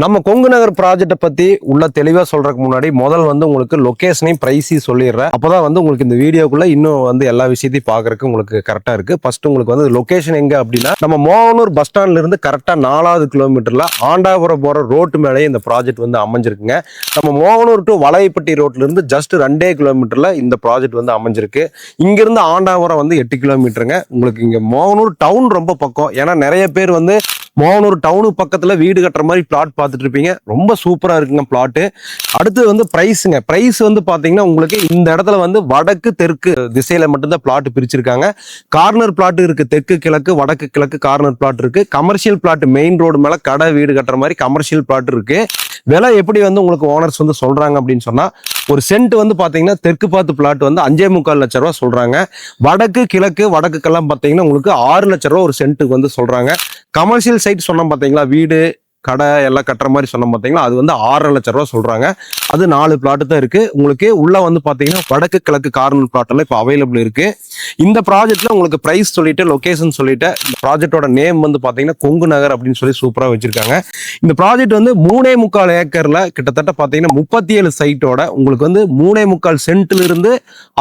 நம்ம கொங்கு நகர் ப்ராஜெக்ட்டை பத்தி உள்ள தெளிவா சொல்றதுக்கு முன்னாடி முதல் வந்து உங்களுக்கு லொகேஷனையும் பிரைஸையும் சொல்லிடுறேன். அப்பதான் வந்து உங்களுக்கு இந்த வீடியோக்குள்ள இன்னும் வந்து எல்லா விஷயத்தையும் பாக்குறதுக்கு உங்களுக்கு கரெக்டா இருக்கு. ஃபர்ஸ்ட் உங்களுக்கு வந்து லொகேஷன் எங்க அப்படின்னா நம்ம மோகனூர் பஸ் ஸ்டாண்ட்ல இருந்து கரெக்டா நாலாவது கிலோமீட்டர்ல ஆண்டாபுரம் போற ரோட்டு மேலேயே இந்த ப்ராஜெக்ட் வந்து அமைஞ்சிருக்குங்க. நம்ம மோகனூர் டு வளையப்பட்டி ரோட்ல இருந்து ஜஸ்ட் ரெண்டே கிலோமீட்டர்ல இந்த ப்ராஜெக்ட் வந்து அமைஞ்சிருக்கு. இங்கிருந்து ஆண்டாபுரம் வந்து எட்டு கிலோமீட்டருங்க உங்களுக்கு இங்க மோகனூர் டவுன் ரொம்ப பக்கம். ஏன்னா நிறைய பேர் வந்து மோகனூர் டவுனு பக்கத்துல வீடு கட்டுற மாதிரி பிளாட் பார்த்துட்டு இருப்பீங்க ரொம்ப சூப்பரா இருக்குங்க பிளாட்டு அடுத்து வந்து பிரைஸுங்க பிரைஸ் வந்து பாத்தீங்கன்னா உங்களுக்கு இந்த இடத்துல வந்து வடக்கு தெற்கு திசையில மட்டும்தான் பிளாட் பிரிச்சிருக்காங்க. கார்னர் பிளாட் இருக்கு. தெற்கு கிழக்கு வடக்கு கிழக்கு கார்னர் பிளாட் இருக்கு. கமர்ஷியல் பிளாட் மெயின் ரோடு மேல கடை வீடு கட்டுற மாதிரி கமர்ஷியல் பிளாட் இருக்கு. விலை எப்படி வந்து உங்களுக்கு ஓனர்ஸ் வந்து சொல்றாங்க அப்படின்னு சொன்னா ஒரு சென்ட் வந்து பாத்தீங்கன்னா தெற்கு பார்த்து பிளாட் வந்து அஞ்சே முக்கால் லட்ச ரூபா சொல்றாங்க. வடக்கு கிழக்கு வடக்குக்கெல்லாம் பாத்தீங்கன்னா உங்களுக்கு ஆறு லட்ச ரூபா ஒரு சென்ட்டுக்கு வந்து சொல்றாங்க. கமர்ஷியல் சைட் சொன்னோம் பாத்தீங்களா வீடு கடை எல்லாம் கட்டுற மாதிரி சொன்னோம் பார்த்தீங்களா அது வந்து ஆறரை லட்ச ரூபா சொல்கிறாங்க அது நாலு பிளாட் தான் இருக்கு. உங்களுக்கு உள்ள வந்து பாத்தீங்கன்னா வடக்கு கிழக்கு கார்னர் பிளாட் எல்லாம் இப்போ அவைலபிள் இருக்கு. இந்த ப்ராஜெக்ட்ல உங்களுக்கு பிரைஸ் சொல்லிட்டு லொகேஷன் சொல்லிட்டு இந்த ப்ராஜெக்டோட நேம் வந்து பாத்தீங்கன்னா கொங்கு நகர் அப்படின்னு சொல்லி சூப்பரா வச்சிருக்காங்க. இந்த ப்ராஜெக்ட் வந்து மூணே முக்கால் ஏக்கர்ல கிட்டத்தட்ட பாத்தீங்கன்னா முப்பத்தி ஏழு சைட்டோட உங்களுக்கு வந்து மூணே முக்கால் சென்ட்ல இருந்து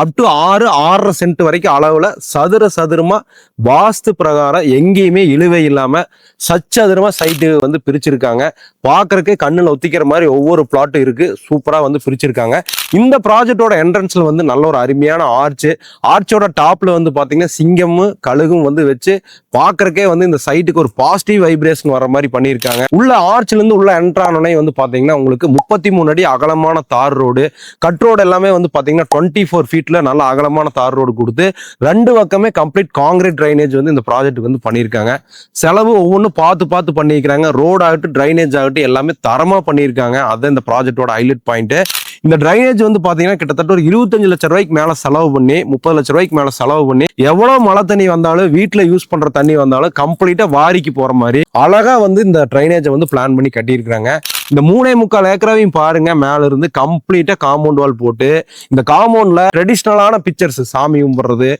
அப் டு ஆறு ஆறரை சென்ட் வரைக்கும் அளவுல சதுர சதுரமா வாஸ்து பிரகாரம் எங்கேயுமே இழுவை இல்லாம சச்சதுரமா சைட்டு வந்து பிரிச்சிருக்காங்க. பார்க்கறதுக்கு கண்ணுல ஒத்திக்கிற மாதிரி ஒவ்வொரு பிளாட்டும் இருக்கு. சூப்பரா வந்து பிரிச்சிருக்காங்க. இந்த ப்ராஜெக்டோட என்ட்ரன்ஸில் வந்து நல்ல ஒரு அருமையான ஆர்ச் ஆர்ச்சோட டாப்ல வந்து பார்த்தீங்கன்னா சிங்கமும் கழுகும் வந்து வச்சு பார்க்கறக்கே வந்து இந்த சைட்டுக்கு ஒரு பாசிட்டிவ் வைப்ரேஷன் வர மாதிரி பண்ணியிருக்காங்க. உள்ள ஆர்ச்ல இருந்து உள்ள என்ட்ரானே வந்து பாத்தீங்கன்னா உங்களுக்கு முப்பத்தி மூணு அடி அகலமான தார் ரோடு கட் ரோடு எல்லாமே வந்து பாத்தீங்கன்னா டுவெண்ட்டி ஃபோர் ஃபீட்ல நல்ல அகலமான தார் ரோடு கொடுத்து ரெண்டு பக்கமே கம்ப்ளீட் காங்கிரீட் ட்ரைனேஜ் வந்து இந்த ப்ராஜெக்ட் வந்து பண்ணியிருக்காங்க. செலவு ஒவ்வொன்றும் பார்த்து பார்த்து பண்ணியிருக்காங்க ரோடு ஆகட்டும் ட்ரைனேஜ் ஆகட்டும் எல்லாமே தரமா பண்ணியிருக்காங்க. அதான் இந்த ப்ராஜெக்டோட ஹைலைட் பாயிண்ட் இந்த ட்ரைனேஜ் வந்து பாத்தீங்கன்னா கிட்டத்தட்ட ஒரு இருபத்தஞ்சு லட்ச ரூபாய்க்கு மேல செலவு பண்ணி முப்பது லட்ச ரூபாய்க்கு மேல செலவு பண்ணி எவ்வளவு மழை தண்ணி வந்தாலும் வீட்டுல யூஸ் பண்ற தண்ணி வந்தாலும் கம்ப்ளீட்டா வாரிக்கு போற மாதிரி அழகா வந்து இந்த ட்ரைனேஜை வந்து பிளான் பண்ணி கட்டியிருக்காங்க இந்த மூணே முக்கால் ஏக்கராவையும் பாருங்க மேல இருந்து கம்ப்ளீட்டா காம்பவுண்ட் வால் போட்டு இந்த காம்பவுண்ட்ல ட்ரெடிஷ்னலான பிக்சர்ஸ் சாமி கும்பிடுறது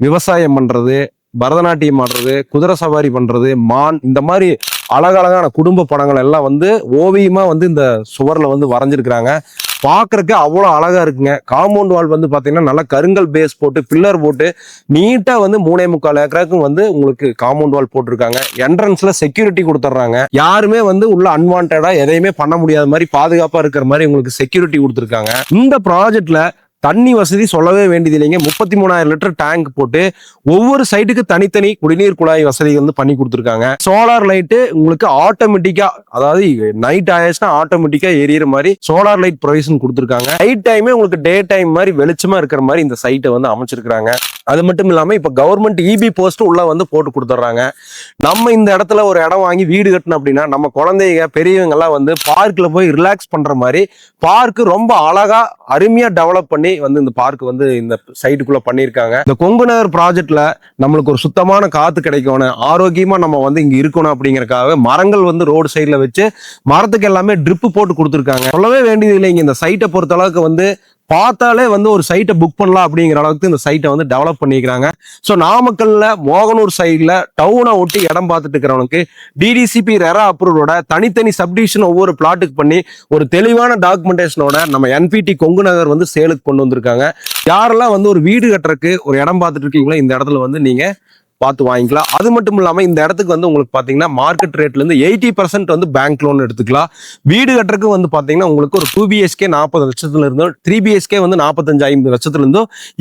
விவசாயம் பண்றது பரதநாட்டியம் ஆடுறது குதிரை சவாரி பண்றது மான் இந்த மாதிரி அழகழகான குடும்ப படங்கள் எல்லாம் வந்து ஓவியமாக வந்து இந்த சுவரில் வந்து வரைஞ்சிருக்கிறாங்க. பார்க்குறக்கு அவ்வளோ அழகாக இருக்குங்க. காம்பவுண்ட் வால் வந்து பார்த்தீங்கன்னா நல்லா கருங்கல் பேஸ் போட்டு பில்லர் போட்டு நீட்டாக வந்து மூணே முக்கால் ஏக்கராக்கும் வந்து உங்களுக்கு காம்பவுண்ட் வால் போட்டிருக்காங்க. என்ட்ரன்ஸில் செக்யூரிட்டி கொடுத்துட்றாங்க. யாருமே வந்து உள்ள அன்வான்டாக எதையுமே பண்ண முடியாத மாதிரி பாதுகாப்பாக இருக்கிற மாதிரி உங்களுக்கு செக்யூரிட்டி கொடுத்துருக்காங்க. இந்த ப்ராஜெக்டில் தண்ணி வசதி சொல்லவே வேண்டியது இல்லைங்க. முப்பத்தி மூணாயிரம் லிட்டர் டேங்க் போட்டு ஒவ்வொரு சைட்டுக்கு தனித்தனி குடிநீர் குழாய் வசதி வந்து பண்ணி கொடுத்துருக்காங்க. சோலார் லைட்டு உங்களுக்கு ஆட்டோமேட்டிக்கா அதாவது நைட் ஆயிடுச்சுன்னா ஆட்டோமேட்டிக்கா எரியற மாதிரி சோலார் லைட் ப்ரொவிஷன் கொடுத்துருக்காங்க. நைட் டைமே உங்களுக்கு டே டைம் மாதிரி வெளிச்சமா இருக்கிற மாதிரி இந்த சைட்டை வந்து அமைச்சிருக்காங்க அது மட்டும் இல்லாம இப்ப கவர்மெண்ட் இபி போஸ்ட் உள்ள வந்து போட்டு கொடுத்துட்றாங்க. நம்ம இந்த இடத்துல ஒரு இடம் வாங்கி வீடு கட்டணும் அப்படின்னா நம்ம குழந்தைங்க பெரியவங்க எல்லாம் வந்து பார்க்ல போய் ரிலாக்ஸ் பண்ற மாதிரி பார்க் ரொம்ப அழகா அருமையா டெவலப் பண்ணி வந்து இந்த பார்க் வந்து இந்த சைட்டுக்குள்ள பண்ணியிருக்காங்க இந்த கொங்கு நகர் ப்ராஜெக்ட்ல நம்மளுக்கு ஒரு சுத்தமான காத்து கிடைக்கணும் ஆரோக்கியமா நம்ம வந்து இங்க இருக்கணும் அப்படிங்கறக்காக மரங்கள் வந்து ரோடு சைடுல வச்சு மரத்துக்கு எல்லாமே ட்ரிப்பு போட்டு கொடுத்துருக்காங்க. சொல்லவே வேண்டியது இல்லைங்க இந்த சைட்டை பொறுத்த அளவுக்கு வந்து பார்த்தாலே வந்து ஒரு சைட்டை புக் பண்ணலாம் அப்படிங்கிற அளவுக்கு இந்த சைட்டை வந்து டெவலப் பண்ணிக்கிறாங்க. ஸோ நாமக்கல்ல மோகனூர் சைடில் டவுனை ஒட்டி இடம் பார்த்துட்டு இருக்கிறவனுக்கு டிடிசிபி ரெரா அப்ரூவோட தனித்தனி சப்டிஷன் ஒவ்வொரு பிளாட்டுக்கு பண்ணி ஒரு தெளிவான டாக்குமெண்டேஷனோட நம்ம என்பிடி கொங்கு நகர் வந்து சேலுக்கு கொண்டு வந்திருக்காங்க. யாரெல்லாம் வந்து ஒரு வீடு கட்டுறதுக்கு ஒரு இடம் பார்த்துட்டு இருக்கீங்களோ இந்த இடத்துல வந்து நீங்கள் பார்த்து வாங்கிக்கலாம். அது மட்டும் இல்லாமல் இந்த இடத்துக்கு வந்து உங்களுக்கு பார்த்தீங்கன்னா மார்க்கெட் ரேட்லேருந்து எயிட்டி பர்சன்ட் வந்து பேங்க் லோன் எடுத்துக்கலாம். வீடு கட்டுறதுக்கு வந்து பார்த்தீங்கன்னா உங்களுக்கு ஒரு டூ பிஎஸ்கே நாற்பது லட்சத்துலேருந்தும் த்ரீ பிஎஸ்கே வந்து நாற்பத்தஞ்சு ஐம்பது லட்சத்துல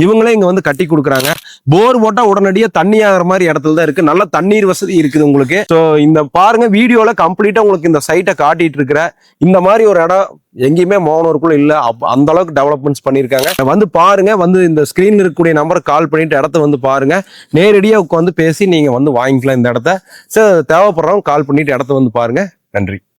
இவங்களே இங்கே வந்து கட்டி கொடுக்குறாங்க. போர் போட்டால் உடனடியாக தண்ணி ஆகிற மாதிரி இடத்துல தான் இருக்குது நல்ல தண்ணீர் வசதி இருக்குது உங்களுக்கு. ஸோ இந்த பாருங்கள் வீடியோவில் கம்ப்ளீட்டாக உங்களுக்கு இந்த சைட்டை காட்டிகிட்டு இருக்கிற இந்த மாதிரி ஒரு இடம் எங்கேயுமே மோகனூருக்குள்ள இல்லை. அப் அந்த அளவுக்கு டெவலப்மெண்ட்ஸ் பண்ணியிருக்காங்க. வந்து பாருங்க வந்து இந்த ஸ்க்ரீனில் இருக்கக்கூடிய நம்பரை கால் பண்ணிட்டு இடத்த வந்து பாருங்க. நேரடியாக உட்காந்து பேசி நீங்க வந்து வாங்கிக்கலாம் இந்த இடத்த. சரி தேவைப்படுறவங்க கால் பண்ணிட்டு இடத்த வந்து பாருங்க. நன்றி.